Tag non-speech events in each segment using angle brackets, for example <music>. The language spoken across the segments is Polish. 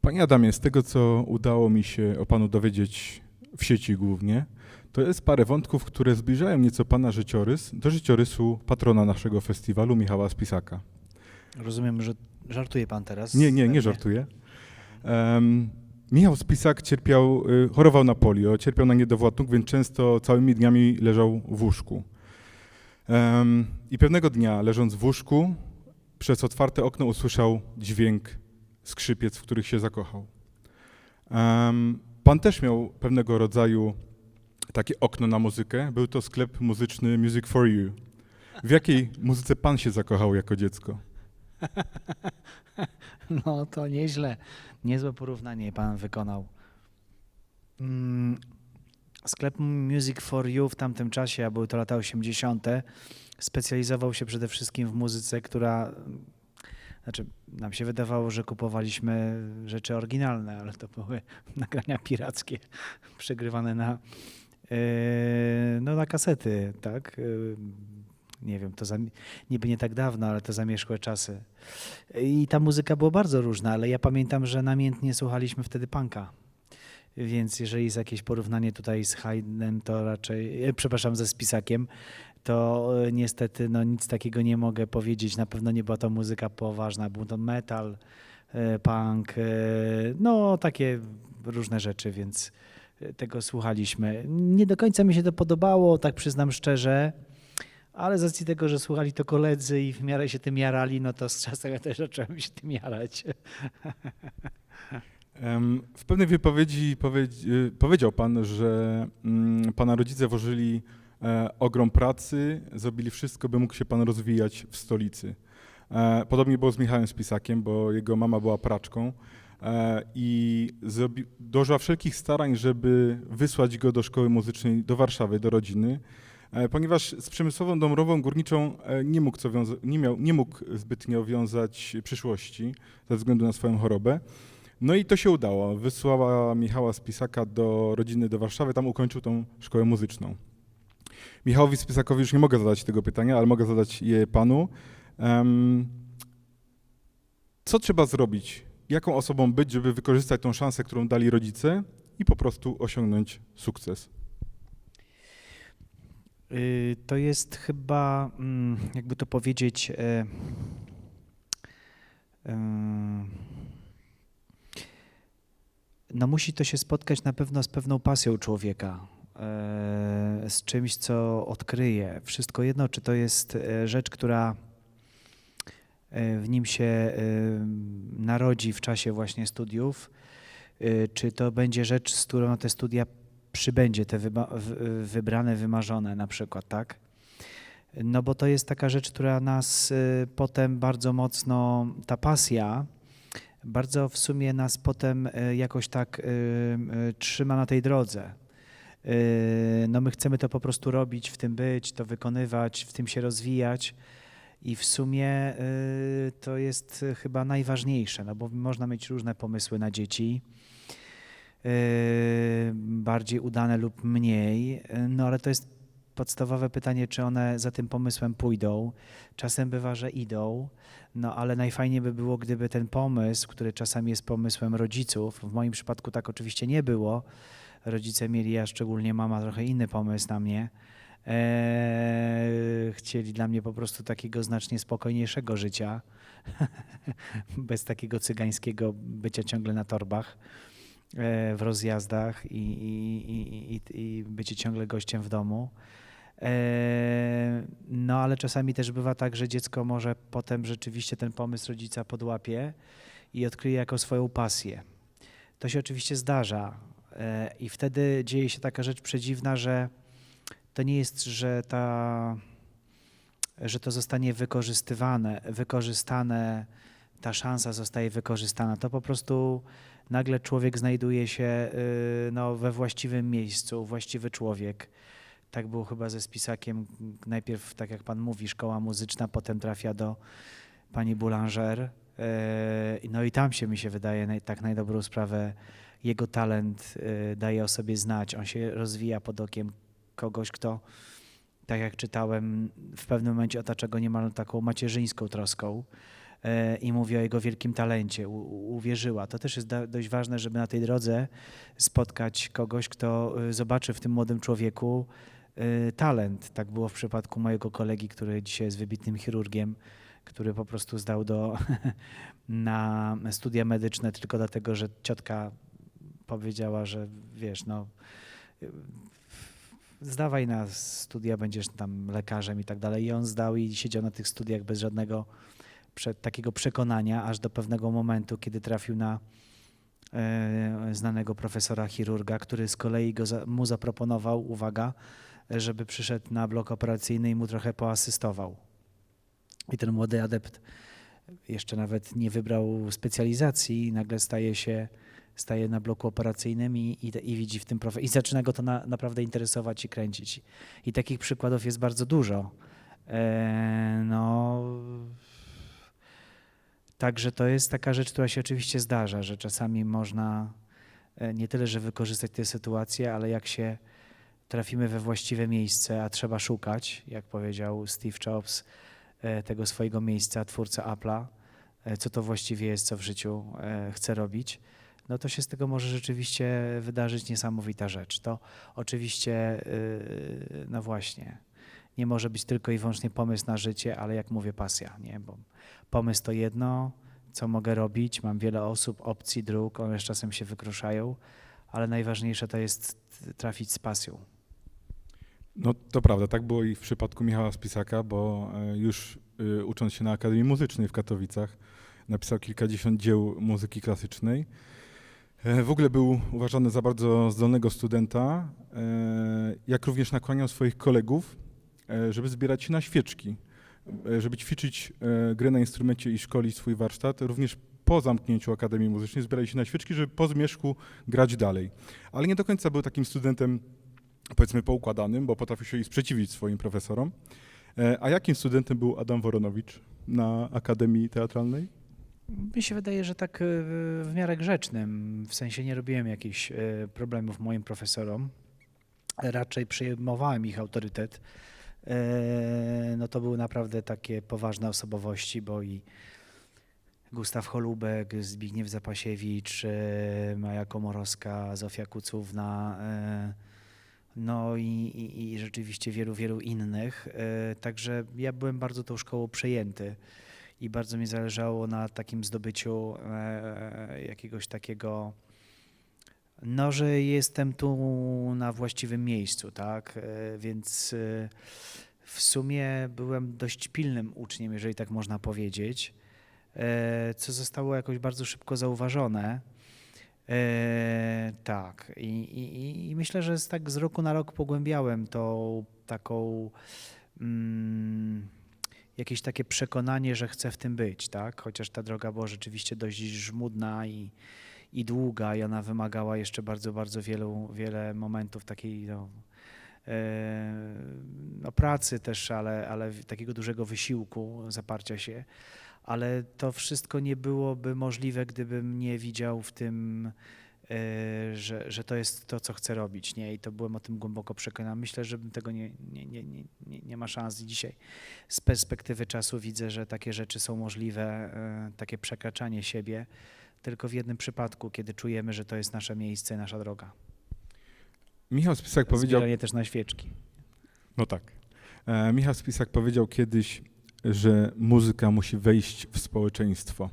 Panie Adamie, z tego co udało mi się o panu dowiedzieć w sieci głównie, to jest parę wątków, które zbliżają nieco pana życiorys do życiorysu patrona naszego festiwalu, Michała Spisaka. Rozumiem, że żartuje pan teraz. Nie, nie, nie żartuję. Em, Michał Spisak cierpiał, y, chorował na polio, cierpiał na niedowładnuk, więc często całymi dniami leżał w łóżku. I pewnego dnia, leżąc w łóżku, przez otwarte okno usłyszał dźwięk skrzypiec, w których się zakochał. Pan też miał pewnego rodzaju takie okno na muzykę. Był to sklep muzyczny Music for You. W jakiej muzyce pan się zakochał jako dziecko? <laughs> <laughs> No to nieźle. Niezłe porównanie pan wykonał. Mm, Sklep Music for You w tamtym czasie, a były to lata 80., specjalizował się przede wszystkim w muzyce, która. Znaczy, nam się wydawało, że kupowaliśmy rzeczy oryginalne, ale to były <laughs> nagrania pirackie, przegrywane na, yy, no, na kasety, tak? Nie wiem, to niby nie tak dawno, ale to zamierzchłe czasy. I ta muzyka była bardzo różna, ale ja pamiętam, że namiętnie słuchaliśmy wtedy punka. Więc jeżeli jest jakieś porównanie tutaj z Haydnem, to raczej, e, przepraszam, ze Spisakiem, to e, niestety no, nic takiego nie mogę powiedzieć. Na pewno nie była to muzyka poważna, był to metal, e, punk, no takie różne rzeczy, więc tego słuchaliśmy. Nie do końca mi się to podobało, tak przyznam szczerze, ale z racji tego, że słuchali to koledzy i w miarę się tym jarali, no to z czasem ja też zacząłem się tym jarać. W pewnej wypowiedzi powiedz- y, powiedział pan, że mm, pana rodzice włożyli e, ogrom pracy, zrobili wszystko, by mógł się pan rozwijać w stolicy. E, Podobnie było z Michałem Spisakiem, bo jego mama była praczką e, i dożyła wszelkich starań, żeby wysłać go do szkoły muzycznej do Warszawy, do rodziny, ponieważ z przemysłową domorową górniczą e, nie mógł, co wiąza- nie, miał, nie mógł zbytnio wiązać przyszłości ze względu na swoją chorobę. No i to się udało. Wysłała Michała Spisaka do rodziny do Warszawy, tam ukończył tą szkołę muzyczną. Michałowi Spisakowi już nie mogę zadać tego pytania, ale mogę zadać je panu. Co trzeba zrobić? Jaką osobą być, żeby wykorzystać tą szansę, którą dali rodzice i po prostu osiągnąć sukces? Y, To jest chyba, mm, jakby to powiedzieć, e, em, no musi to się spotkać na pewno z pewną pasją człowieka, e, z czymś, co odkryje. Wszystko jedno, czy to jest e, rzecz, która e, w nim się e, narodzi w czasie właśnie studiów, e, czy to będzie rzecz, z którą te studia przybędzie, te wybrane, wymarzone na przykład, tak? No bo to jest taka rzecz, która nas y, potem bardzo mocno, ta pasja, bardzo w sumie nas potem y, jakoś tak y, trzyma na tej drodze. No my chcemy to po prostu robić, w tym być, to wykonywać, w tym się rozwijać i w sumie to jest chyba najważniejsze, no bo można mieć różne pomysły na dzieci, bardziej udane lub mniej, y, no ale to jest podstawowe pytanie, czy one za tym pomysłem pójdą. Czasem bywa, że idą, no ale najfajniej by było, gdyby ten pomysł, który czasami jest pomysłem rodziców, w moim przypadku tak oczywiście nie było, rodzice mieli, a szczególnie mama, trochę inny pomysł na mnie. Eee, chcieli dla mnie po prostu takiego znacznie spokojniejszego życia, <laughs> bez takiego cygańskiego bycia ciągle na torbach w rozjazdach i, i, i, i, i bycie ciągle gościem w domu. E, No, ale czasami też bywa tak, że dziecko może potem rzeczywiście ten pomysł rodzica podłapie i odkryje jako swoją pasję. To się oczywiście zdarza e, i wtedy dzieje się taka rzecz przedziwna, że to nie jest, że ta, że to zostanie wykorzystywane, wykorzystane, ta szansa zostaje wykorzystana. To po prostu nagle człowiek znajduje się y, no, we właściwym miejscu, właściwy człowiek. Tak było chyba ze Spisakiem. Najpierw, tak jak pan mówi, szkoła muzyczna, potem trafia do pani Boulanger. y, No i tam się, mi się wydaje, tak na dobrą sprawę jego talent y, daje o sobie znać. On się rozwija pod okiem kogoś, kto, tak jak czytałem, w pewnym momencie otacza go niemal taką macierzyńską troską i mówi o jego wielkim talencie, uwierzyła. To też jest dość ważne, żeby na tej drodze spotkać kogoś, kto y, zobaczy w tym młodym człowieku y, talent. Tak było w przypadku mojego kolegi, który dzisiaj jest wybitnym chirurgiem, który po prostu zdał do, <laughs> na studia medyczne tylko dlatego, że ciotka powiedziała, że wiesz, no zdawaj na studia, będziesz tam lekarzem i tak dalej. I on zdał i siedział na tych studiach bez żadnego prze, takiego przekonania, aż do pewnego momentu, kiedy trafił na e, znanego profesora chirurga, który z kolei go za, mu zaproponował, uwaga, żeby przyszedł na blok operacyjny i mu trochę poasystował. I ten młody adept jeszcze nawet nie wybrał specjalizacji i nagle staje się, staje na bloku operacyjnym i, i, i widzi w tym profe- i zaczyna go to na, naprawdę interesować i kręcić. I takich przykładów jest bardzo dużo. E, no, także to jest taka rzecz, która się oczywiście zdarza, że czasami można e, nie tyle, że wykorzystać tę sytuację, ale jak się trafimy we właściwe miejsce, a trzeba szukać, jak powiedział Steve Jobs, e, tego swojego miejsca, twórca Apple'a, e, co to właściwie jest, co w życiu chce robić, no to się z tego może rzeczywiście wydarzyć niesamowita rzecz. To oczywiście, no właśnie, nie może być tylko i wyłącznie pomysł na życie, ale jak mówię, pasja, nie? Bo pomysł to jedno, co mogę robić, mam wiele osób, opcji, dróg, one z czasem się wykruszają, ale najważniejsze to jest trafić z pasją. No to prawda, tak było i w przypadku Michała Spisaka, bo e, już e, ucząc się na Akademii Muzycznej w Katowicach, napisał kilkadziesiąt dzieł muzyki klasycznej. E, W ogóle był uważany za bardzo zdolnego studenta, jak również nakłaniał swoich kolegów, żeby zbierać się na świeczki, e, żeby ćwiczyć e, grę na instrumencie i szkolić swój warsztat. Również po zamknięciu Akademii Muzycznej zbierali się na świeczki, żeby po zmierzchu grać dalej. Ale nie do końca był takim studentem powiedzmy poukładanym, bo potrafił się i sprzeciwić swoim profesorom. E, A jakim studentem był Adam Woronowicz na Akademii Teatralnej? Mi się wydaje, że tak w miarę grzecznym, w sensie nie robiłem jakichś problemów moim profesorom, raczej przyjmowałem ich autorytet. E, No to były naprawdę takie poważne osobowości, bo i Gustaw Holubek, Zbigniew Zapasiewicz, e, Maja Komorowska, Zofia Kucówna, e, no i, i, i rzeczywiście wielu, wielu innych. Także ja byłem bardzo tą szkołą przejęty i bardzo mi zależało na takim zdobyciu jakiegoś takiego, no, że jestem tu na właściwym miejscu, tak? E, Więc e, w sumie byłem dość pilnym uczniem, jeżeli tak można powiedzieć, e, co zostało jakoś bardzo szybko zauważone. Tak, I, i, i myślę, że tak z roku na rok pogłębiałem tą taką. Mm, jakieś takie przekonanie, że chcę w tym być, tak? Chociaż ta droga była rzeczywiście dość żmudna i, i długa i ona wymagała jeszcze bardzo, bardzo wielu, wiele momentów takiej no, e, no pracy też, ale, ale takiego dużego wysiłku, zaparcia się. Ale to wszystko nie byłoby możliwe, gdybym nie widział w tym, e, że, że to jest to, co chcę robić, nie? I to byłem o tym głęboko przekonany. Myślę, że tego nie, nie, nie, nie, nie, nie ma szans I dzisiaj z perspektywy czasu widzę, że takie rzeczy są możliwe, e, takie przekraczanie siebie, tylko w jednym przypadku, kiedy czujemy, że to jest nasze miejsce, nasza droga. Michał Spisak powiedział, Zbieranie też na świeczki. no tak, e, Michał Spisak powiedział kiedyś, że muzyka musi wejść w społeczeństwo.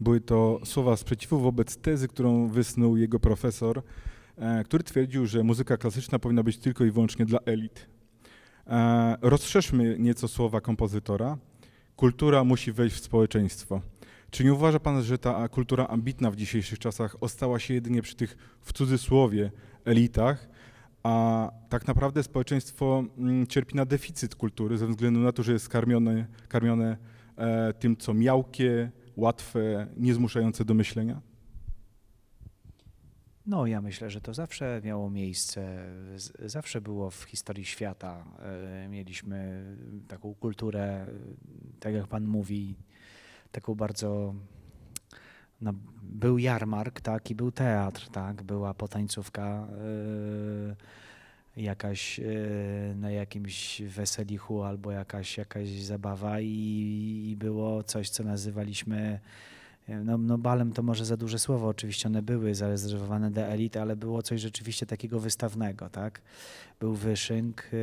Były to słowa sprzeciwu wobec tezy, którą wysnuł jego profesor, e, który twierdził, że muzyka klasyczna powinna być tylko i wyłącznie dla elit. E, Rozszerzmy nieco słowa kompozytora. Kultura musi wejść w społeczeństwo. Czy nie uważa pan, że ta kultura ambitna w dzisiejszych czasach ostała się jedynie przy tych, w cudzysłowie, elitach, a tak naprawdę społeczeństwo mm, cierpi na deficyt kultury ze względu na to, że jest karmione, karmione e, tym, co miałkie, łatwe, niezmuszające do myślenia? No, ja myślę, że to zawsze miało miejsce, zawsze było w historii świata. E, Mieliśmy taką kulturę, e, tak jak pan mówi, taką bardzo. No, był jarmark, tak, i był teatr, tak, była potańcówka. e, jakaś e, na jakimś weselichu albo jakaś, jakaś zabawa i, i było coś, co nazywaliśmy no, no balem to może za duże słowo, oczywiście one były zarezerwowane dla elit, ale było coś rzeczywiście takiego wystawnego, tak? Był wyszynk e,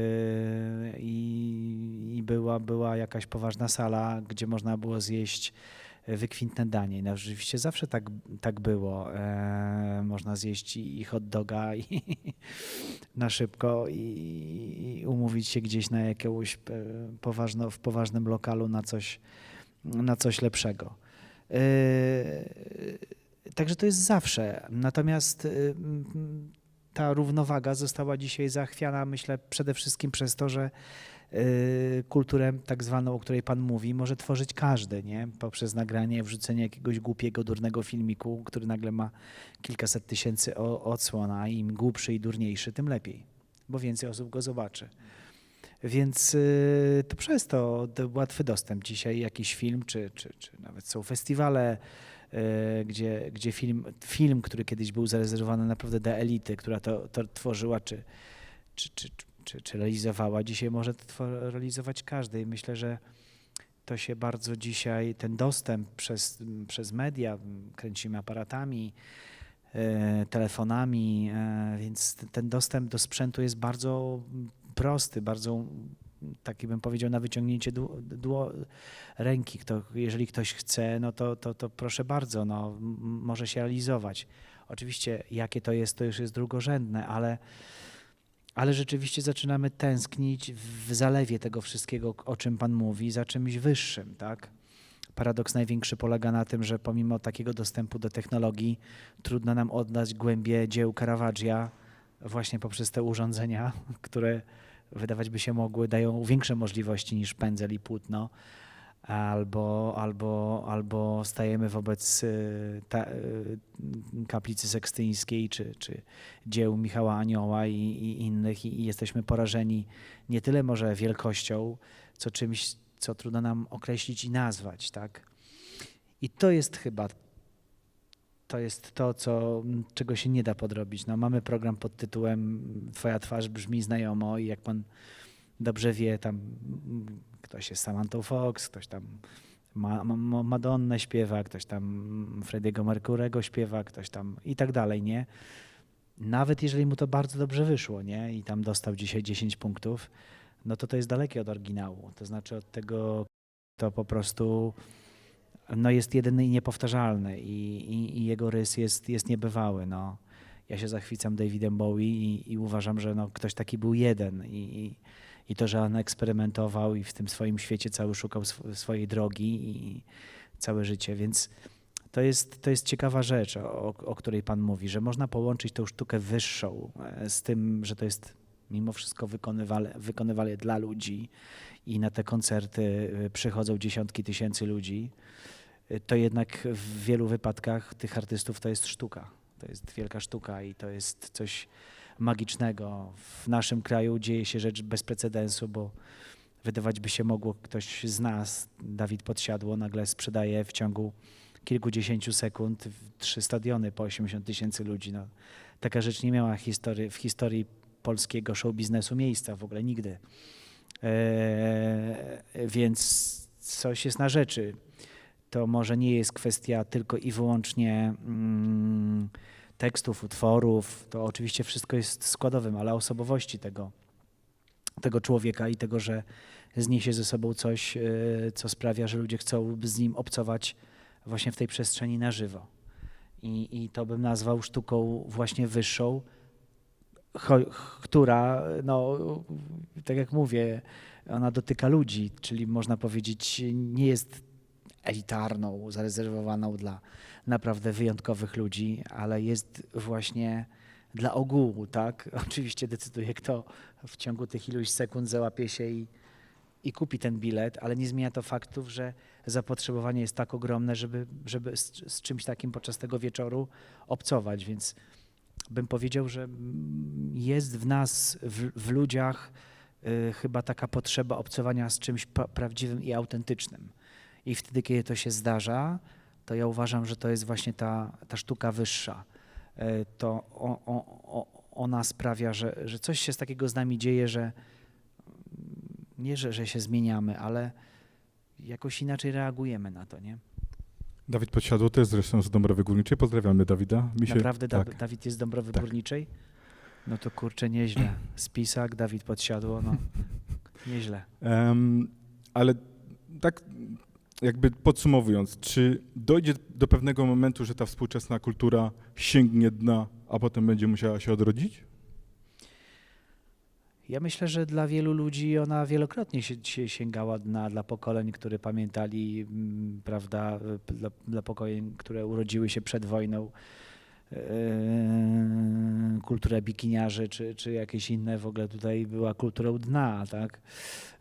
i, była, była jakaś poważna sala, gdzie można było zjeść wykwintne danie. No, rzeczywiście zawsze tak, tak było. E, można zjeść i i hot doga i, <laughs> na szybko i, i umówić się gdzieś na jakiegoś e, poważno, w poważnym lokalu na coś, na coś lepszego. E, Także to jest zawsze. Natomiast e, ta równowaga została dzisiaj zachwiana, myślę, przede wszystkim przez to, że kulturę tak zwaną, o której Pan mówi, może tworzyć każdy, nie? Poprzez nagranie, wrzucenie jakiegoś głupiego, durnego filmiku, który nagle ma kilkaset tysięcy odsłon, a im głupszy i durniejszy, tym lepiej, bo więcej osób go zobaczy. Więc y, to przez to, to łatwy dostęp. Dzisiaj jakiś film, czy, czy, czy nawet są festiwale, y, gdzie, gdzie film, film, który kiedyś był zarezerwowany naprawdę dla elity, która to, to tworzyła, czy, czy, czy, czy, czy realizowała, dzisiaj może to realizować każdy. I myślę, że to się bardzo dzisiaj, ten dostęp przez, przez media, kręcimy aparatami, e, telefonami, e, więc ten dostęp do sprzętu jest bardzo prosty, bardzo taki bym powiedział na wyciągnięcie ręki. Kto, jeżeli ktoś chce, no to, to, to proszę bardzo, no, może się realizować. Oczywiście jakie to jest, to już jest drugorzędne, ale ale rzeczywiście zaczynamy tęsknić w zalewie tego wszystkiego, o czym Pan mówi, za czymś wyższym, tak? Paradoks największy polega na tym, że pomimo takiego dostępu do technologii trudno nam oddać głębie dzieł Caravaggia właśnie poprzez te urządzenia, <laughs> które wydawać by się mogły, dają większe możliwości niż pędzel i płótno, albo, albo, albo stajemy wobec y, ta, y, kaplicy sekstyńskiej czy, czy dzieł Michała Anioła i, i innych i, i jesteśmy porażeni nie tyle może wielkością, co czymś, co trudno nam określić i nazwać, tak? I to jest chyba to jest to, co, czego się nie da podrobić. No, mamy program pod tytułem Twoja twarz brzmi znajomo i jak pan dobrze wie, tam ktoś jest Samantha Fox, ktoś tam ma, ma, Madonnę śpiewa, ktoś tam Frediego Mercurego śpiewa, ktoś tam i tak dalej, nie? Nawet jeżeli mu to bardzo dobrze wyszło, nie? I tam dostał dzisiaj 10 punktów, no to to jest dalekie od oryginału. To znaczy od tego, to po prostu no jest jedyny i niepowtarzalny i, i, i jego rys jest, jest niebywały, no. Ja się zachwycam Davidem Bowie i, i uważam, że no, ktoś taki był jeden i, i, i to, że on eksperymentował i w tym swoim świecie cały szukał sw- swojej drogi i całe życie, więc to jest, to jest ciekawa rzecz, o, o której Pan mówi, że można połączyć tą sztukę wyższą e, z tym, że to jest mimo wszystko wykonywane, wykonywane dla ludzi i na te koncerty e, przychodzą dziesiątki tysięcy ludzi, e, to jednak w wielu wypadkach tych artystów to jest sztuka. To jest wielka sztuka i to jest coś magicznego. W naszym kraju dzieje się rzecz bez precedensu, bo wydawać by się mogło, ktoś z nas, Dawid Podsiadło, nagle sprzedaje w ciągu kilkudziesięciu sekund trzy stadiony po 80 tysięcy ludzi. No, taka rzecz nie miała historii, w historii polskiego show biznesu miejsca w ogóle nigdy. Eee, więc coś jest na rzeczy. To może nie jest kwestia tylko i wyłącznie mm, tekstów, utworów. To oczywiście wszystko jest składowym, ale osobowości tego, tego człowieka i tego, że zniesie ze sobą coś, e, co sprawia, że ludzie chcą z nim obcować właśnie w tej przestrzeni na żywo. I, i to bym nazwał sztuką właśnie wyższą, która, no, tak jak mówię, ona dotyka ludzi, czyli można powiedzieć, nie jest elitarną, zarezerwowaną dla naprawdę wyjątkowych ludzi, ale jest właśnie dla ogółu, tak? <laughs> Oczywiście decyduje, kto w ciągu tych iluś sekund załapie się i, i kupi ten bilet, ale nie zmienia to faktów, że zapotrzebowanie jest tak ogromne, żeby, żeby z, z czymś takim podczas tego wieczoru obcować, więc bym powiedział, że jest w nas, w, w ludziach y, chyba taka potrzeba obcowania z czymś pra- prawdziwym i autentycznym. I wtedy, kiedy to się zdarza, to ja uważam, że to jest właśnie ta, ta sztuka wyższa. Y, To o, o, ona sprawia, że, że coś się z takiego z nami dzieje, że nie, że, że się zmieniamy, ale jakoś inaczej reagujemy na to, nie? Dawid Podsiadło też zresztą z Dąbrowy Górniczej. Pozdrawiamy Dawida. Mi się, Naprawdę Da- tak. Dawid jest z Dąbrowy Tak. Górniczej? No to kurczę, nieźle. Spisak, Dawid Podsiadło, no nieźle. Em, ale tak jakby podsumowując, czy dojdzie do pewnego momentu, że ta współczesna kultura sięgnie dna, a potem będzie musiała się odrodzić? Ja myślę, że dla wielu ludzi ona wielokrotnie się, się sięgała dna dla pokoleń, które pamiętali, mm, prawda, dla, dla pokoleń, które urodziły się przed wojną, kulturę bikiniarzy, czy, czy jakieś inne, w ogóle tutaj była kulturą dna, tak?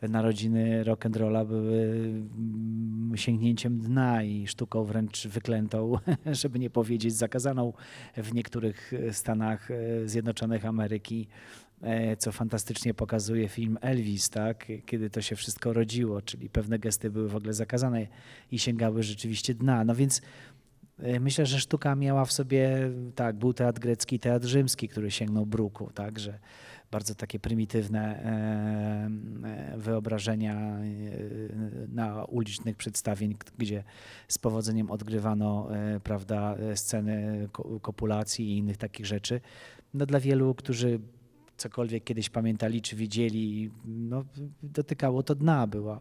Narodziny rock'n'rolla były mm, sięgnięciem dna i sztuką wręcz wyklętą, <laughs> żeby nie powiedzieć zakazaną w niektórych stanach e, Zjednoczonych Ameryki e, co fantastycznie pokazuje film Elvis, tak? kiedy to się wszystko rodziło, czyli pewne gesty były w ogóle zakazane i sięgały rzeczywiście dna. No więc myślę, że sztuka miała w sobie, tak, był teatr grecki, teatr rzymski, który sięgnął bruku, tak, że bardzo takie prymitywne e, e, wyobrażenia e, na ulicznych przedstawień, gdzie z powodzeniem odgrywano prawda, sceny ko- kopulacji i innych takich rzeczy. No dla wielu, którzy cokolwiek kiedyś pamiętali czy widzieli, no, dotykało to dna była.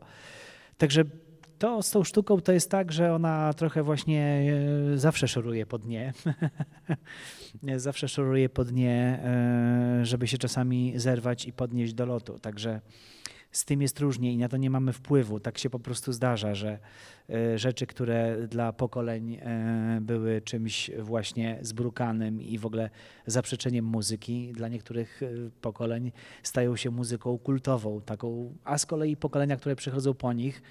Także to z tą sztuką to jest tak, że ona trochę właśnie e, zawsze szoruje po dnie. <laughs> zawsze szoruje po dnie, e, żeby się czasami zerwać i podnieść do lotu. Także z tym jest różnie i na to nie mamy wpływu. Tak się po prostu zdarza, że e, rzeczy, które dla pokoleń e, były czymś właśnie zbrukanym i w ogóle zaprzeczeniem muzyki, dla niektórych e, pokoleń stają się muzyką kultową, taką, a z kolei pokolenia, które przychodzą po nich,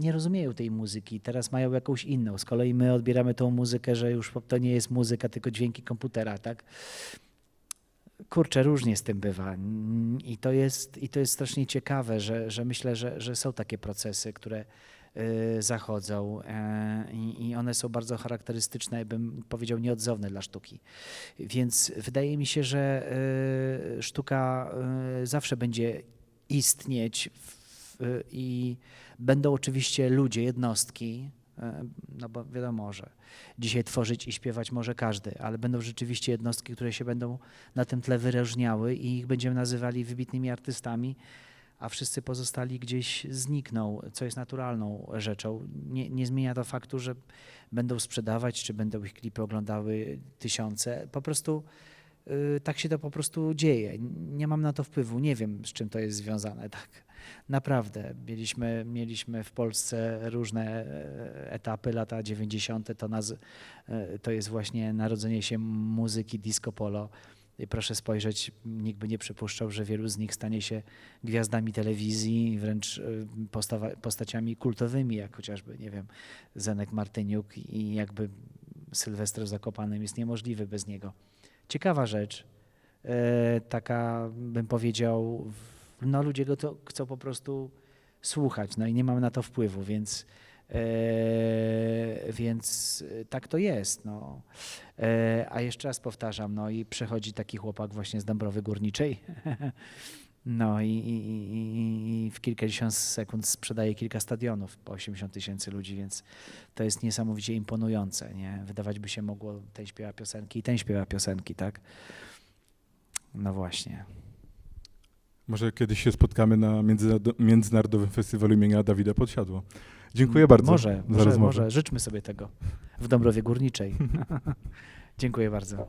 nie rozumieją tej muzyki, teraz mają jakąś inną. Z kolei my odbieramy tą muzykę, że już to nie jest muzyka, tylko dźwięki komputera, tak? Kurczę, różnie z tym bywa. I to jest, i to jest strasznie ciekawe, że, że myślę, że, że są takie procesy, które y, zachodzą e, i, one są bardzo charakterystyczne, bym powiedział, nieodzowne dla sztuki. Więc wydaje mi się, że y, sztuka y, zawsze będzie istnieć w, i będą oczywiście ludzie, jednostki, no bo wiadomo, że dzisiaj tworzyć i śpiewać może każdy, ale będą rzeczywiście jednostki, które się będą na tym tle wyróżniały i ich będziemy nazywali wybitnymi artystami, a wszyscy pozostali gdzieś znikną, co jest naturalną rzeczą. Nie, nie zmienia to faktu, że będą sprzedawać, czy będą ich klipy oglądały tysiące. Po prostu y, tak się to po prostu dzieje. Nie mam na to wpływu, nie wiem z czym to jest związane. Tak. Naprawdę. Mieliśmy, mieliśmy w Polsce różne e, etapy, lata 90. To, naz- e, to jest właśnie narodzenie się muzyki disco polo. I proszę spojrzeć, nikt by nie przypuszczał, że wielu z nich stanie się gwiazdami telewizji, wręcz e, postawa- postaciami kultowymi, jak chociażby, nie wiem, Zenek Martyniuk i jakby Sylwester Zakopanym jest niemożliwy bez niego. Ciekawa rzecz, taka bym powiedział, no ludzie go to chcą po prostu słuchać, no i nie mamy na to wpływu, więc, e, więc tak to jest. No. E, a jeszcze raz powtarzam, no i przechodzi taki chłopak właśnie z Dąbrowy Górniczej, <laughs> no i, i, i, i w kilkadziesiąt sekund sprzedaje kilka stadionów po 80 tysięcy ludzi, więc to jest niesamowicie imponujące. Nie? Wydawać by się mogło, ten śpiewa piosenki i ten śpiewa piosenki, tak? No właśnie. Może kiedyś się spotkamy na międzynarod- Międzynarodowym Festiwalu imienia Dawida Podsiadło. Dziękuję bardzo Może, za może, może. Życzmy sobie tego w Dąbrowie Górniczej. <laughs> Dziękuję bardzo.